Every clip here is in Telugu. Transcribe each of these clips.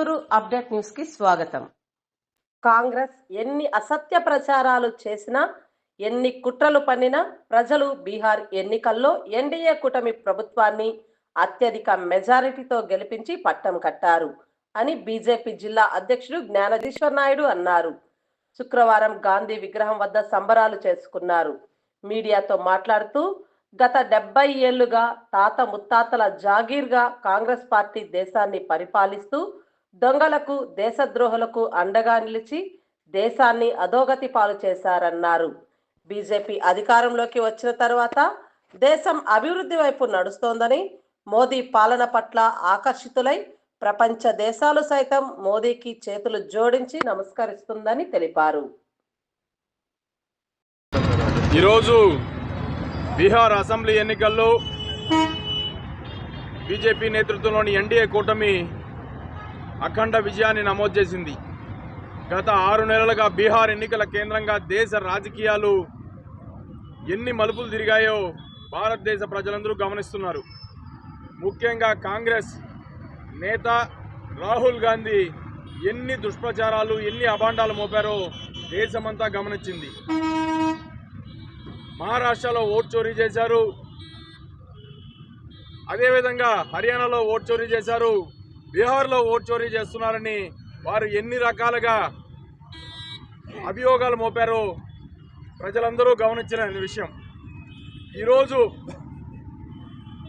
చిత్తూరు అప్డేట్ న్యూస్కి స్వాగతం. కాంగ్రెస్ ఎన్ని అసత్య ప్రచారాలు చేసినా ఎన్ని కుట్రలు పన్నినా ప్రజలు బీహార్ ఎన్నికల్లో ఎన్డీఏ కూటమి ప్రభుత్వాన్ని అత్యధిక మెజారిటీతో గెలిపించి పట్టం కట్టారు అని బీజేపీ జిల్లా అధ్యక్షుడు జ్ఞానధీశ్వర్ నాయుడు అన్నారు. శుక్రవారం గాంధీ విగ్రహం వద్ద సంబరాలు చేసుకున్నారు. మీడియాతో మాట్లాడుతూ గత డెబ్బై ఏళ్ళుగా తాత ముత్తాతల జాగీర్గా కాంగ్రెస్ పార్టీ దేశాన్ని పరిపాలిస్తూ దొంగలకు దేశద్రోహులకు అండగా నిలిచి దేశాన్ని అధోగతి పాలు చేశారన్నారు. బీజేపీ అధికారంలోకి వచ్చిన తర్వాత దేశం అభివృద్ధి వైపు నడుస్తోందని మోదీ పాలన పట్ల ఆకర్షితులై ప్రపంచ దేశాలు సైతం మోదీకి చేతులు జోడించి నమస్కరిస్తుందని తెలిపారు. ఈరోజు బీహార్ అసెంబ్లీ ఎన్నికల్లో బీజేపీ నేతృత్వంలోని ఎన్డీఏ కూటమి అఖండ విజయాన్ని నమోదు చేసింది. గత ఆరు నెలలుగా బీహార్ ఎన్నికల కేంద్రంగా దేశ రాజకీయాలు ఎన్ని మలుపులు తిరిగాయో భారతదేశ ప్రజలందరూ గమనిస్తున్నారు. ముఖ్యంగా కాంగ్రెస్ నేత రాహుల్ గాంధీ ఎన్ని దుష్ప్రచారాలు ఎన్ని అభాండాలు మోపారో దేశమంతా గమనించింది. మహారాష్ట్రలో ఓట్ చోరీ చేశారు. అదేవిధంగా హర్యానాలో ఓట్ చోరీ చేశారు. బీహార్లో ఓట్ చోరీ చేస్తున్నారని వారు ఎన్ని రకాలుగా అభియోగాలు మోపారో ప్రజలందరూ గమనించిన విషయం. ఈరోజు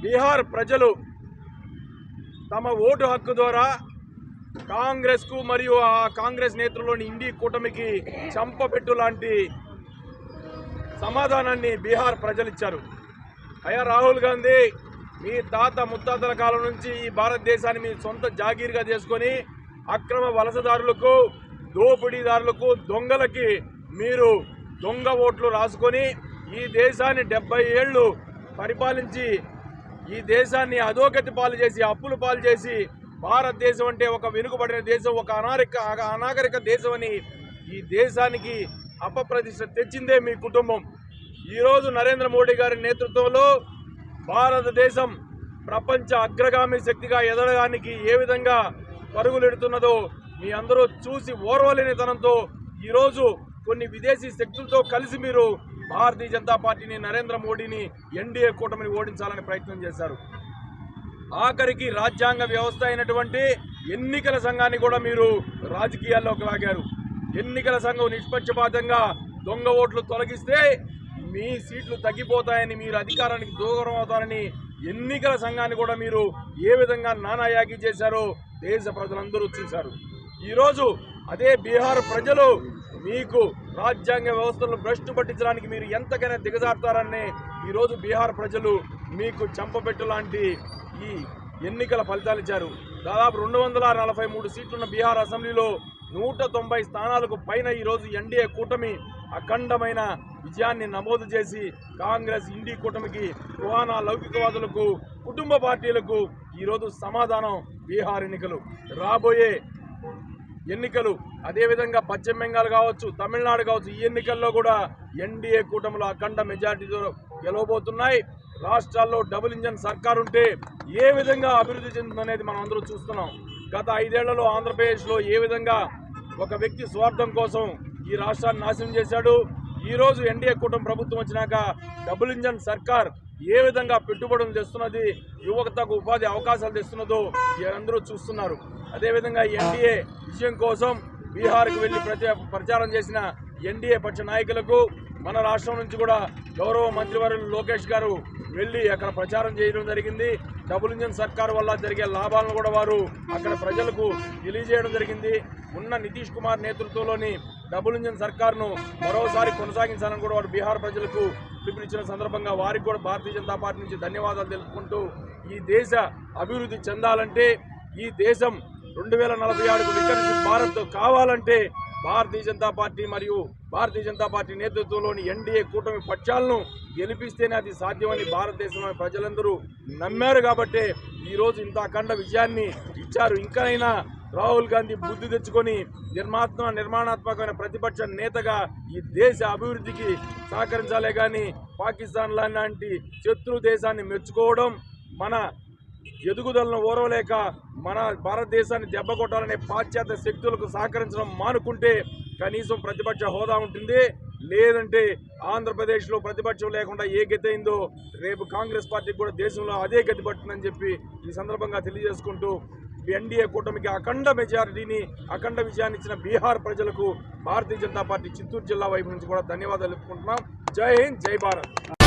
బీహార్ ప్రజలు తమ ఓటు హక్కు ద్వారా కాంగ్రెస్కు మరియు ఆ కాంగ్రెస్ నేతృలోని ఇండి కూటమికి చంపబెట్టు లాంటి సమాధానాన్ని బీహార్ ప్రజలు ఇచ్చారు అయ్యా రాహుల్ గాంధీ మీ తాత ముత్తాతల కాలం నుంచి ఈ భారతదేశాన్ని మీ సొంత జాగీర్గా చేసుకొని అక్రమ వలసదారులకు దోపిడీదారులకు దొంగలకి మీరు దొంగ ఓట్లు రాసుకొని ఈ దేశాన్ని డెబ్బై ఏళ్ళు పరిపాలించి ఈ దేశాన్ని అధోగతి పాలు చేసి అప్పులు పాలు చేసి భారతదేశం అంటే ఒక వెనుకబడిన దేశం ఒక అనారిక అనాగరిక దేశం అని ఈ దేశానికి అపప్రతిష్ట తెచ్చిందే మీ కుటుంబం. ఈరోజు నరేంద్ర మోడీ గారి నేతృత్వంలో భారతదేశం ప్రపంచ అగ్రగామి శక్తిగా ఎదగడానికి ఏ విధంగా పరుగులెడుతున్నదో మీ అందరూ చూసి ఓర్వలేనితనంతో ఈరోజు కొన్ని విదేశీ శక్తులతో కలిసి మీరు భారతీయ జనతా పార్టీని నరేంద్ర మోడీని ఎన్డీఏ కూటమిని ఓడించాలని ప్రయత్నం చేశారు. ఆఖరికి రాజ్యాంగ వ్యవస్థ అయినటువంటి ఎన్నికల సంఘాన్ని కూడా మీరు రాజకీయాల్లోకి లాగారు. ఎన్నికల సంఘం నిష్పక్షపాతంగా దొంగ ఓట్లు తొలగిస్తే మీ సీట్లు తగ్గిపోతాయని మీరు అధికారానికి దూరం అవుతారని ఎన్నికల సంఘాన్ని కూడా మీరు ఏ విధంగా నానాయాగి చేశారో దేశ ప్రజలందరూ చూశారు. ఈరోజు అదే బీహార్ ప్రజలు మీకు రాజ్యాంగ వ్యవస్థలను భ్రష్టు పట్టించడానికి మీరు ఎంతకైనా దిగజారుతారని ఈరోజు బీహార్ ప్రజలు మీకు చంపబెట్టు లాంటి ఈ ఎన్నికల ఫలితాలు ఇచ్చారు. దాదాపు రెండు వందల నలభై మూడు సీట్లున్న బీహార్ అసెంబ్లీలో నూట తొంభై స్థానాలకు పైన ఈరోజు ఎన్డీఏ కూటమి అఖండమైన విజయాన్ని నమోదు చేసి కాంగ్రెస్ ఇండి కూటమికి రుహానా లౌకికవాదులకు కుటుంబ పార్టీలకు ఈరోజు సమాధానం బీహార్ ఎన్నికలు. రాబోయే ఎన్నికలు అదేవిధంగా పశ్చిమ బెంగాల్ కావచ్చు తమిళనాడు కావచ్చు ఈ ఎన్నికల్లో కూడా ఎన్డీఏ కూటమిలో అఖండ మెజార్టీతో గెలవబోతున్నాయి. రాష్ట్రాల్లో డబుల్ ఇంజన్ సర్కార్ ఉంటే ఏ విధంగా అభివృద్ధి చెందుతుందనేది మనం అందరూ చూస్తున్నాం. గత ఐదేళ్ళలో ఆంధ్రప్రదేశ్లో ఏ విధంగా ఒక వ్యక్తి స్వార్థం కోసం ఈ రాష్ట్రాన్ని నాశనం చేశాడు. ఈ రోజు ఎన్డీఏ కూటమి ప్రభుత్వం వచ్చినాక డబుల్ ఇంజన్ సర్కార్ ఏ విధంగా పెట్టుబడులు తెస్తున్నది యువతకు ఉపాధి అవకాశాలు తెస్తున్నదో అందరూ చూస్తున్నారు. అదేవిధంగా ఎన్డీఏ విషయం కోసం బీహార్కు వెళ్ళి ప్రచారం చేసిన ఎన్డీఏ పక్ష నాయకులకు మన రాష్ట్రం నుంచి కూడా గౌరవ మంత్రివర్యులు లోకేష్ గారు వెళ్ళి అక్కడ ప్రచారం చేయడం జరిగింది. డబుల్ ఇంజన్ సర్కార్ వల్ల జరిగే లాభాలను కూడా వారు అక్కడ ప్రజలకు తెలియజేయడం జరిగింది. ఉన్న నితీష్ కుమార్ నేతృత్వంలోని డబుల్ ఇంజన్ సర్కార్ను మరోసారి కొనసాగించాలని కూడా వారు బీహార్ ప్రజలకు పిలుపునిచ్చిన సందర్భంగా వారికి కూడా భారతీయ జనతా పార్టీ నుంచి ధన్యవాదాలు తెలుపుకుంటూ ఈ దేశ అభివృద్ధి చెందాలంటే ఈ దేశం రెండు వేల నలభై ఆరుకు వికసిత భారత్ కావాలంటే భారతీయ జనతా పార్టీ మరియు భారతీయ జనతా పార్టీ నేతృత్వంలోని ఎన్డీఏ కూటమి పక్షాలను గెలిపిస్తేనే అది సాధ్యమని భారతదేశంలోని ప్రజలందరూ నమ్మారు కాబట్టే ఈరోజు ఇంత అఖండ విజయాన్ని ఇచ్చారు. ఇంకనైనా రాహుల్ గాంధీ బుద్ధి తెచ్చుకొని నిర్మాత్మ నిర్మాణాత్మకమైన ప్రతిపక్ష నేతగా ఈ దేశ అభివృద్ధికి సహకరించాలే కానీ పాకిస్తాన్ లాంటి శత్రు దేశాన్ని మెచ్చుకోవడం మన ఎదుగుదలను ఓరవలేక మన భారతదేశాన్ని దెబ్బకొట్టాలనే పాశ్చాత్య శక్తులకు సహకరించడం మానుకుంటే కనీసం ప్రతిపక్ష హోదా ఉంటుంది. లేదంటే ఆంధ్రప్రదేశ్లో ప్రతిపక్షం లేకుండా ఏ గతి అయిందో రేపు కాంగ్రెస్ పార్టీకి కూడా దేశంలో అదే గతి పట్టిందని చెప్పి ఈ సందర్భంగా తెలియజేసుకుంటూ ఎన్డీఏ కూటమికి అఖండ మెజారిటీని అఖండ విజయాన్ని ఇచ్చిన బీహార్ ప్రజలకు భారతీయ జనతా పార్టీ చిత్తూరు జిల్లా వైపు నుంచి కూడా ధన్యవాదాలు చెప్పుకుంటున్నాం జై హింద్ జై భారత్.